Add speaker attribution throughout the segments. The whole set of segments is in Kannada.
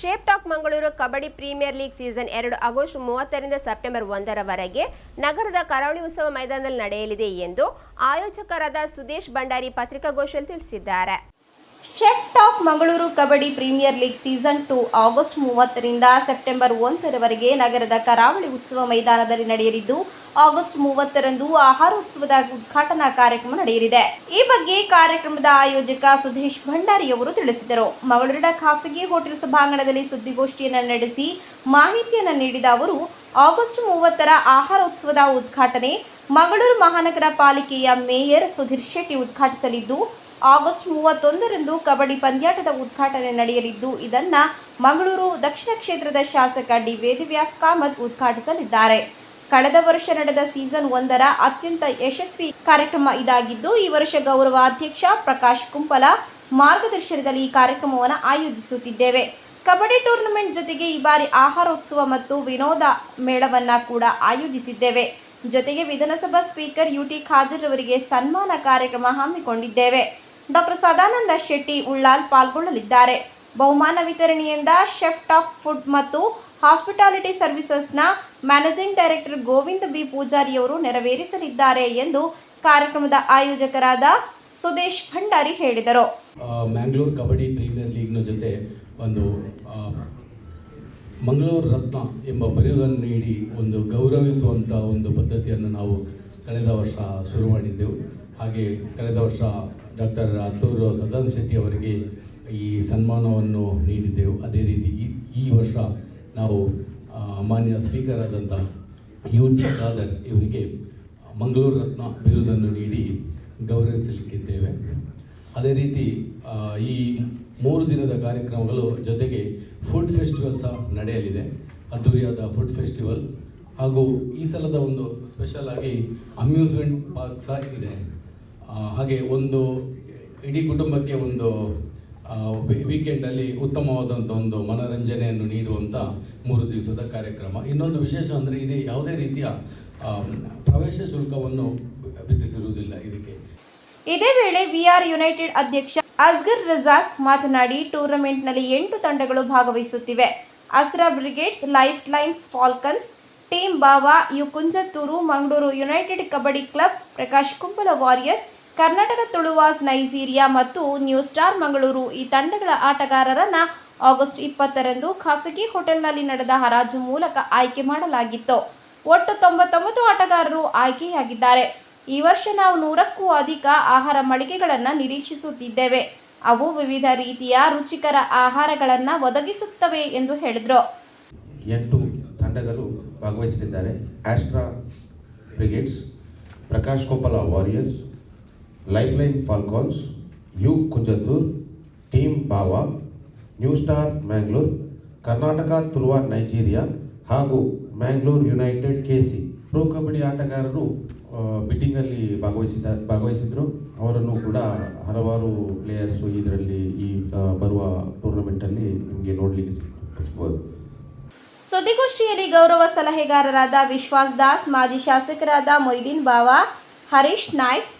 Speaker 1: Shape talk Mangaluru kabaddi premier league season ಎರಡು ಆಗಸ್ಟ್ ಮೂವತ್ತರಿಂದ ಸೆಪ್ಟೆಂಬರ್ ಒಂದರವರೆಗೆ ನಗರದ ಕರಾವಳಿ ಉತ್ಸವ ಮೈದಾನದಲ್ಲಿ ನಡೆಯಲಿದೆ ಎಂದು ಆಯೋಜಕರಾದ ಸುದೇಶ್ ಭಂಡಾರಿ ಪತ್ರಿಕಾಗೋಷ್ಠಿಯಲ್ಲಿ ತಿಳಿಸಿದ್ದಾರೆ.
Speaker 2: Chef top Mangaluru kabaddi premier league season two August ಮೂವತ್ತರಿಂದ ಸೆಪ್ಟೆಂಬರ್ ಒಂದರವರೆಗೆ ನಗರದ ಕರಾವಳಿ ಉತ್ಸವ ಮೈದಾನದಲ್ಲಿ ನಡೆಯಲಿದ್ದು, ಆಗಸ್ಟ್ ಮೂವತ್ತರಂದು ಆಹಾರೋತ್ಸವದ ಉದ್ಘಾಟನಾ ಕಾರ್ಯಕ್ರಮ ನಡೆಯಲಿದೆ. ಈ ಬಗ್ಗೆ ಕಾರ್ಯಕ್ರಮದ ಆಯೋಜಕ ಸುಧೀಶ್ ಭಂಡಾರಿ ಅವರು ತಿಳಿಸಿದರು. ಮಂಗಳೂರಿನ ಖಾಸಗಿ ಹೋಟೆಲ್ ಸಭಾಂಗಣದಲ್ಲಿ ಸುದ್ದಿಗೋಷ್ಠಿಯನ್ನು ನಡೆಸಿ ಮಾಹಿತಿಯನ್ನು ನೀಡಿದ ಅವರು, ಆಗಸ್ಟ್ ಮೂವತ್ತರ ಆಹಾರೋತ್ಸವದ ಉದ್ಘಾಟನೆ ಮಂಗಳೂರು ಮಹಾನಗರ ಪಾಲಿಕೆಯ ಮೇಯರ್ ಸುಧೀರ್ ಶೆಟ್ಟಿ ಉದ್ಘಾಟಿಸಲಿದ್ದು ಆಗಸ್ಟ್ ಮೂವತ್ತೊಂದರಂದು ಕಬಡ್ಡಿ ಪಂದ್ಯಾಟದ ಉದ್ಘಾಟನೆ ನಡೆಯಲಿದ್ದು, ಇದನ್ನ ಮಂಗಳೂರು ದಕ್ಷಿಣ ಕ್ಷೇತ್ರದ ಶಾಸಕ ಡಿ ವೇದವ್ಯಾಸ್ ಕಾಮತ್ ಉದ್ಘಾಟಿಸಲಿದ್ದಾರೆ. ಕಳೆದ ವರ್ಷ ನಡೆದ ಸೀಸನ್ ಒಂದರ ಅತ್ಯಂತ ಯಶಸ್ವಿ ಕಾರ್ಯಕ್ರಮ ಇದಾಗಿದ್ದು, ಈ ವರ್ಷ ಗೌರವ ಅಧ್ಯಕ್ಷ ಪ್ರಕಾಶ್ ಕುಂಪಲ ಮಾರ್ಗದರ್ಶನದಲ್ಲಿ ಈ ಕಾರ್ಯಕ್ರಮವನ್ನು ಆಯೋಜಿಸುತ್ತಿದ್ದೇವೆ. ಕಬಡ್ಡಿ ಟೂರ್ನಮೆಂಟ್ ಜೊತೆಗೆ ಈ ಬಾರಿ ಆಹಾರೋತ್ಸವ ಮತ್ತು ವಿನೋದ ಮೇಳವನ್ನು ಕೂಡ ಆಯೋಜಿಸಿದ್ದೇವೆ. ಜೊತೆಗೆ ವಿಧಾನಸಭಾ ಸ್ಪೀಕರ್ ಯುಟಿ ಖಾದರ್ ಅವರಿಗೆ ಸನ್ಮಾನ ಕಾರ್ಯಕ್ರಮ ಹಮ್ಮಿಕೊಂಡಿದ್ದೇವೆ. ಡಾಕ್ಟರ್ ಸದಾನಂದ ಶೆಟ್ಟಿ ಉಳ್ಳಾಲ್ ಪಾಲ್ಗೊಳ್ಳಲಿದ್ದಾರೆ. ಬಹುಮಾನ ವಿತರಣೆಯಿಂದ ಶೆಫ್ ಟಾಪ್ ಫುಡ್ ಮತ್ತು ಹಾಸ್ಪಿಟಾಲಿಟಿ ಸರ್ವಿಸಸ್ನ ಮ್ಯಾನೇಜಿಂಗ್ ಡೈರೆಕ್ಟರ್ ಗೋವಿಂದ ಬಿ ಪೂಜಾರಿಯವರು ನೆರವೇರಿಸಲಿದ್ದಾರೆ ಎಂದು ಕಾರ್ಯಕ್ರಮದ ಆಯೋಜಕರಾದ ಸುದೇಶ್ ಭಂಡಾರಿ ಹೇಳಿದರು.
Speaker 3: ಮ್ಯಾಂಗ್ಳೂರ್ ಕಬಡ್ಡಿ ಪ್ರೀಮಿಯರ್ ಲೀಗ್ನ ಜೊತೆ ಒಂದು ಮಂಗಳೂರು ರತ್ನ ಎಂಬ ಬರೆಯುವುದನ್ನು ನೀಡಿ ಒಂದು ಗೌರವಿಸುವಂಥ ಒಂದು ಪದ್ಧತಿಯನ್ನು ನಾವು ಕಳೆದ ವರ್ಷ ಶುರು ಮಾಡಿದ್ದೆವು. ಹಾಗೆ ಕಳೆದ ವರ್ಷ ಡಾಕ್ಟರ್ ಅತ್ತೂರು ಸದಾನಂದ ಶೆಟ್ಟಿ ಅವರಿಗೆ ಈ ಸನ್ಮಾನವನ್ನು ನೀಡಿದ್ದೆವು. ಅದೇ ರೀತಿ ಈ ಈ ವರ್ಷ ನಾವು ಮಾನ್ಯ ಸ್ಪೀಕರ್ ಆದಂಥ ಯು ಟಿ ಖಾದರ್ ಇವರಿಗೆ ಮಂಗಳೂರು ರತ್ನ ಬಿರುದನ್ನು ನೀಡಿ ಗೌರವಿಸಲಿಕ್ಕಿದ್ದೇವೆ ಅದೇ ರೀತಿ ಈ ಮೂರು ದಿನದ ಕಾರ್ಯಕ್ರಮಗಳು ಜೊತೆಗೆ ಫುಡ್ ಫೆಸ್ಟಿವಲ್ ಸಹ ನಡೆಯಲಿದೆ. ಅದ್ದೂರಿಯಾದ ಫುಡ್ ಫೆಸ್ಟಿವಲ್ ಹಾಗೂ ಈ ಸಲದ ಒಂದು ಸ್ಪೆಷಲ್ ಆಗಿ ಅಮ್ಯೂಸ್ಮೆಂಟ್ ಪಾರ್ಕ್ ಸಹ ಇದೆ. ಹಾಗೆ ಒಂದು ಇಡೀ ಕುಟುಂಬಕ್ಕೆ ಒಂದು ವೀಕೆಂಡಲ್ಲಿ ಉತ್ತಮವಾದಂಥ ಒಂದು ಮನರಂಜನೆಯನ್ನು ನೀಡುವಂಥ ಮೂರು ದಿವಸದ ಕಾರ್ಯಕ್ರಮ. ಇನ್ನೊಂದು ವಿಶೇಷ ಅಂದರೆ ಇದು ಯಾವುದೇ ರೀತಿಯ ಪ್ರವೇಶ ಶುಲ್ಕವನ್ನು ವಿಧಿಸಿರುವುದಿಲ್ಲ ಇದಕ್ಕೆ.
Speaker 2: ಇದೇ ವೇಳೆ ವಿಆರ್ ಯುನೈಟೆಡ್ ಅಧ್ಯಕ್ಷ ಅಸ್ಗರ್ ರಜಾಕ್ ಮಾತನಾಡಿ, ಟೂರ್ನಮೆಂಟ್ನಲ್ಲಿ ಎಂಟು ತಂಡಗಳು ಭಾಗವಹಿಸುತ್ತಿವೆ. Asra brigades, life lines, falcons, team Bava, U Kunjathur, Mangaluru united kabaddi club, Prakash Kumpala warriors Karnataka Tuluvas Nigeria ಮತ್ತು ನ್ಯೂ ಸ್ಟಾರ್ ಮಂಗಳೂರು ಈ ತಂಡಗಳ ಆಟಗಾರರನ್ನು ಆಗಸ್ಟ್ ಇಪ್ಪತ್ತರಂದು ಖಾಸಗಿ ಹೋಟೆಲ್ನಲ್ಲಿ ನಡೆದ ಹರಾಜು ಮೂಲಕ ಆಯ್ಕೆ ಮಾಡಲಾಗಿತ್ತು. ಒಟ್ಟು ತೊಂಬತ್ತೊಂಬತ್ತು ಆಟಗಾರರು ಆಯ್ಕೆಯಾಗಿದ್ದಾರೆ. ಈ ವರ್ಷ ನಾವು ನೂರಕ್ಕೂ ಅಧಿಕ ಆಹಾರ ಮಳಿಗೆಗಳನ್ನು ನಿರೀಕ್ಷಿಸುತ್ತಿದ್ದೇವೆ. ಅವು ವಿವಿಧ ರೀತಿಯ ರುಚಿಕರ ಆಹಾರಗಳನ್ನು ಒದಗಿಸುತ್ತವೆ ಎಂದು ಹೇಳಿದರು.
Speaker 4: ಎಂಟು ತಂಡಗಳು ಭಾಗವಹಿಸಲಿದ್ದಾರೆ. Astra brigades, Prakash Kopala warriors lifeline falcons U Kunjathur team Bawa new star Mangalore Karnataka Tuluva Nigeria ಹಾಗೂ Mangalore united K C pro kabaddi ಆಟಗಾರರು ಬಿಟ್ಟಿಂಗಲ್ಲಿ ಭಾಗವಹಿಸಿದ, ಭಾಗವಹಿಸಿದ್ರು. ಅವರನ್ನು ಕೂಡ ಹಲವಾರು ಪ್ಲೇಯರ್ಸು ಇದರಲ್ಲಿ ಈ ಬರುವ ಟೂರ್ನಮೆಂಟಲ್ಲಿ ನಿಮಗೆ ನೋಡಲಿಕ್ಕೆ ಸಿಗ್ಬೋದು
Speaker 2: ಸುದ್ದಿಗೋಷ್ಠಿಯಲ್ಲಿ ಗೌರವ ಸಲಹೆಗಾರರಾದ ವಿಶ್ವಾಸ್ ದಾಸ್, ಮಾಜಿ ಶಾಸಕರಾದ ಮೊಯ್ದೀನ್ ಬಾವಾ, ಹರೀಶ್ ನಾಯ್ಕ್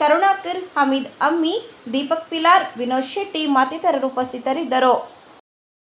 Speaker 2: ಕರುಣಾಕರ್ ಹಮೀದ್ ಅಮ್ಮಿ ದೀಪಕ್ ಪಿಲಾರ್ ವಿನೋದ್ ಶೆಟ್ಟಿ ಮತ್ತಿತರರು ಉಪಸ್ಥಿತರಿದ್ದರು.